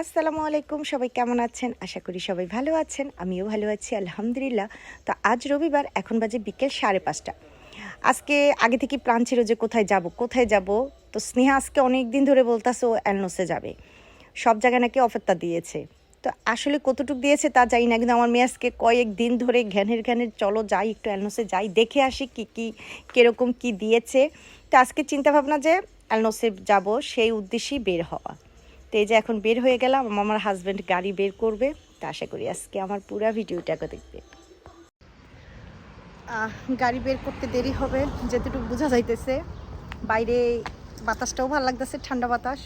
আসসালামু আলাইকুম, সবাই কেমন আছেন? আশা করি সবাই ভালো আছেন, আমিও ভালো আছি, আলহামদুলিল্লাহ। তো আজ রবিবার, এখন বাজে বিকেল সাড়ে পাঁচটা। আজকে আগে থেকে প্ল্যান ছিল যে কোথায় যাব কোথায় যাব? তো স্নেহা আজকে অনেক দিন ধরে বলতাছে ও অ্যালনোসে যাবে। সব জায়গায় নাকি অফারটা দিয়েছে। তো আসলে কতটুকু দিয়েছে তা জানি না, কিন্তু আমার মেয়ে আজকে কয়েক দিন ধরে ঘ্যানের ঘ্যানের, চলো যাই, একটু অ্যালনোসে যাই, দেখে আসি কি কি, কীরকম কি দিয়েছে। তো আজকে চিন্তা ভাবনা যে অ্যালনোসে যাব, সেই উদ্দেশ্যেই বের হওয়া। তো এই যে এখন বের হয়ে গেলাম, আমার হাজব্যান্ড গাড়ি বের করবে। তা আশা করি আজকে আমার পুরো ভিডিওটাকে দেখবে। গাড়ি বের করতে দেরি হবে, যেতটুকু বোঝা যাইতেছে। বাইরে বাতাসটাও ভালো লাগতেছে, ঠান্ডা বাতাস।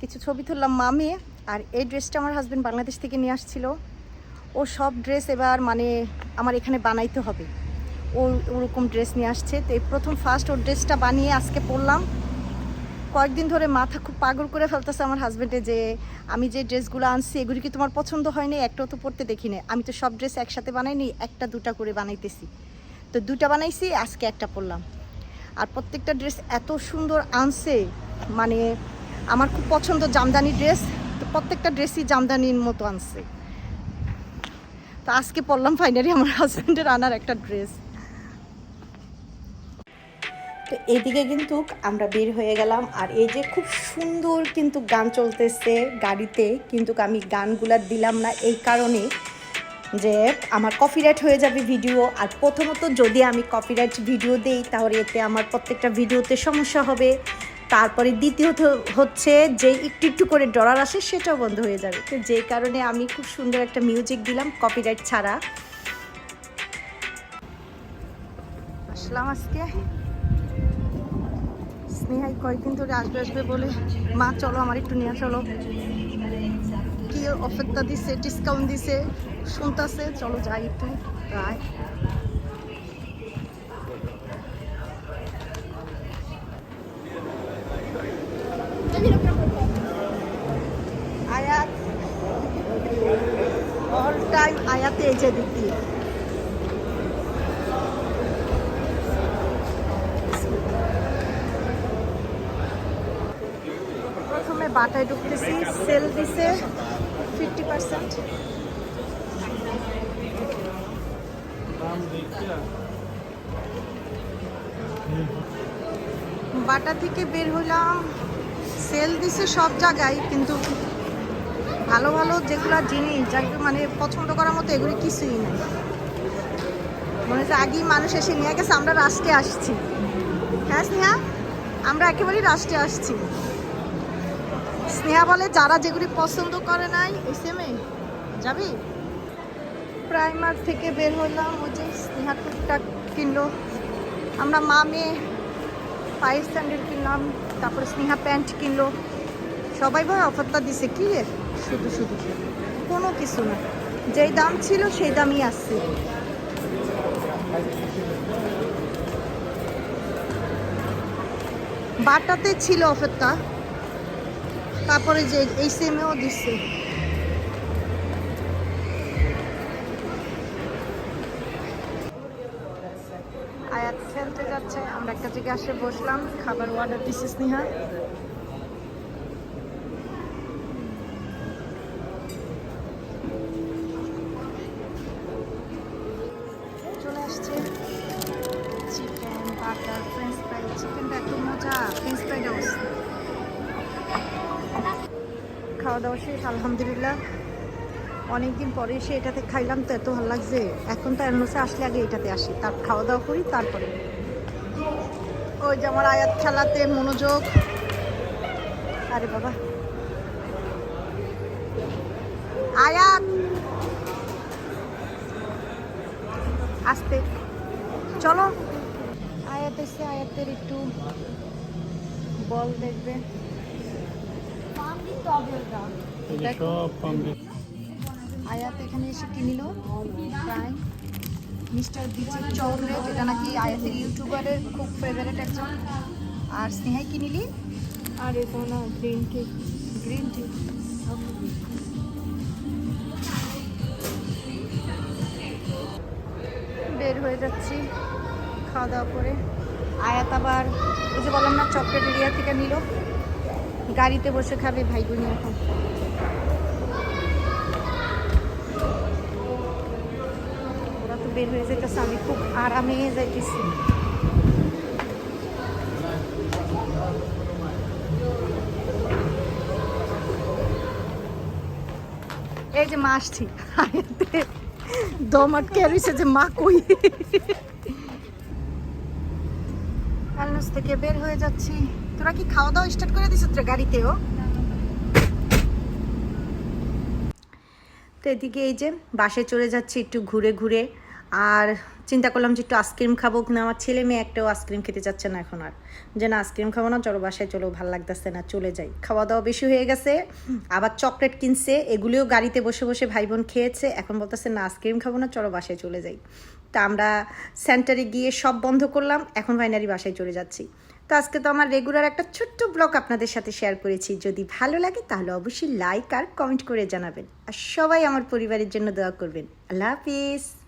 কিছু ছবি তুললাম মামে, আর এই ড্রেসটা আমার হাজব্যান্ড বাংলাদেশ থেকে নিয়ে আসছিল। ও সব ড্রেস এবার মানে আমার এখানে বানাইতে হবে। ও ওরকম ড্রেস নিয়ে আসছে। তো এই প্রথম ফার্স্ট ওর ড্রেসটা বানিয়ে আজকে পরলাম। কয়েকদিন ধরে মাথা খুব পাগল করে ফেলতেছে আমার হাজব্যান্ডে যে, আমি যে ড্রেসগুলো আনছি, এগুলি কি তোমার পছন্দ হয়নি একটাও তো পরতে দেখি না আমি তো সব ড্রেস একসাথে বানাইনি, একটা, দুটা করে বানাইতেছি। তো দুটা বানাইছি, আজকে একটা পরলাম। আর প্রত্যেকটা ড্রেস এত সুন্দর আনছে মানে আমার খুব পছন্দ জামদানি ড্রেস। তো প্রত্যেকটা ড্রেসই জামদানির মতো আনছে। তো আজকে পরলাম ফাইনালি আমার হাজব্যান্ডের আনার একটা ড্রেস। তো এদিকে কিন্তু আমরা বের হয়ে গেলাম। আর এই যে খুব সুন্দর কিন্তু গান চলতেছে গাড়িতে, কিন্তু আমি গানগুলা দিলাম না এই কারণে যে আমার কপিরাইট হয়ে যাবে ভিডিও আর প্রথমত যদি আমি কপিরাইট ভিডিও দেই, তাহলে এতে আমার প্রত্যেকটা ভিডিওতে সমস্যা হবে। তারপরে দ্বিতীয়ত হচ্ছে যে একটু একটু করে ডলার আসে, সেটাও বন্ধ হয়ে যাবে। তো যেই কারণে আমি খুব সুন্দর একটা মিউজিক দিলাম কপিরাইট ছাড়া। আসলাম আজকে। স্নেহাই কয়েকদিন ধরে আসবে আসবে বলে, মা, চলো আমার একটু নিয়ে চলো। কি অফারটা দিছে ডিসকাউন্ট দিছে, শুনতাছে, চলো যাই একটু। প্রায়। আয়াত অল টাইম আয়াতে এই যে দিক দিয়ে প্রথমে বাটায় ঢুকতেছি, সেল দিছে ফিফটি পার্সেন্ট বাটা থেকে বের হইলাম, সেল দিছে সব জায়গায়, কিন্তু ভালো ভালো যেগুলো জিনিস, যাকে মানে পছন্দ করার মতো এগুলি কিছুই নাই। মনে হচ্ছে আগেই মানুষ এসে নিয়ে গেছে, আমরা রাষ্ট্রে আসছি। হ্যাঁ স্নেহা? আমরা একেবারেই রাষ্ট্রে আসছি। স্নেহা বলে, যারা যেগুলি পছন্দ করে নাই এম এ যাবি? প্রাইমার থেকে বের হলাম, ওই যে স্নেহা টুকটাক কিনলো। আমরা মা মেয়ে পায়ের স্যান্ডেল কিনলাম, তারপরে স্নেহা প্যান্ট কিনলো। সবাই ভাই অফারটা দিছে কি রে? শুধু শুধু। কোনো কিছু না। যেই দাম ছিল, সেই দামই আসছে। বাটাতে ছিল অফারটা। তারপরে যে এই সেমেও দিচ্ছে আয়াত খেলতে যাচ্ছে, আমরা একটা জায়গায় আসে বসলাম, খাবার অর্ডার দিচ্ছে স্নেহা চলে আসছে চিকেন বাটার ফ্রেঞ্চ ফ্রাই চিকেনটা এত মজা ফ্রেঞ্চ ফ্রাইটা খাওয়া দাওয়া শেষ, আলহামদুলিল্লাহ। অনেকদিন পরে এসে এটাতে খাইলাম তো এত ভালো লাগছে। এখন তো অ্যানোসে আসলে আগে এটাতে আসি, তার খাওয়া দাওয়া করি, তারপরে। ওই যে আমার আয়াত খেলাতে মনোযোগ। আরে বাবা। আয়াত! আসতে। চলো। আয়াত এসে, আয়াতের একটু বল দেখবে। আয়াত এখানে এসে কিনিল প্রায় মিস্টার বিচের চকলেট এটা নাকি আয়াতের ইউটিউবারের খুব ফেভারিট একজন। আর স্নেহাই কিনিলি আর এটা না গ্রিন টি গ্রিন টি বের হয়ে যাচ্ছি খাওয়া দাওয়া করে। আয়াত আবার ওই যে বললাম না চকলেট এরিয়া থেকে নিল। গাড়িতে বসে খাবে ভাই বোন এখন। ওরা তো বের হয়ে আমি খুব যাইতেছি। এই যে মা আসছি। দম যে মা কই? থেকে বের হয়ে যাচ্ছি। তোরা কি খাওয়া দাওয়া স্টার্ট করে দিছো তোর গাড়িতেও? তো এদিকে এই যে বাসে চলে যাচ্ছি, একটু ঘুরে ঘুরে। আর চিন্তা করলাম যে একটু আইসক্রিম খাব কিনা। আমার ছেলে মেয়ে একটাও আইসক্রিম খেতে চাচ্ছে না এখন আর। যে না আইসক্রিম খাব না, চলো বাসায় চলো, ভালো লাগতেছে না, চলে যাই। খাওয়া দাওয়া বেশি হয়ে গেছে, আবার চকলেট কিনছে, এগুলিও গাড়িতে বসে বসে ভাই বোন খেয়েছে, এখন বলতেছে না আইসক্রিম খাব না, চলো বাসায় চলে যাই। তা আমরা সেন্টারে গিয়ে সব বন্ধ করলাম, এখন ফাইনালি বাসায় চলে যাচ্ছি। তো আজকে তো আমার রেগুলার একটা ছোট্ট ব্লগ আপনাদের সাথে শেয়ার করেছি। যদি ভালো লাগে তাহলে অবশ্যই লাইক আর কমেন্ট করে জানাবেন। আর সবাই আমার পরিবারের জন্য দোয়া করবেন। আল্লাহ হাফিজ।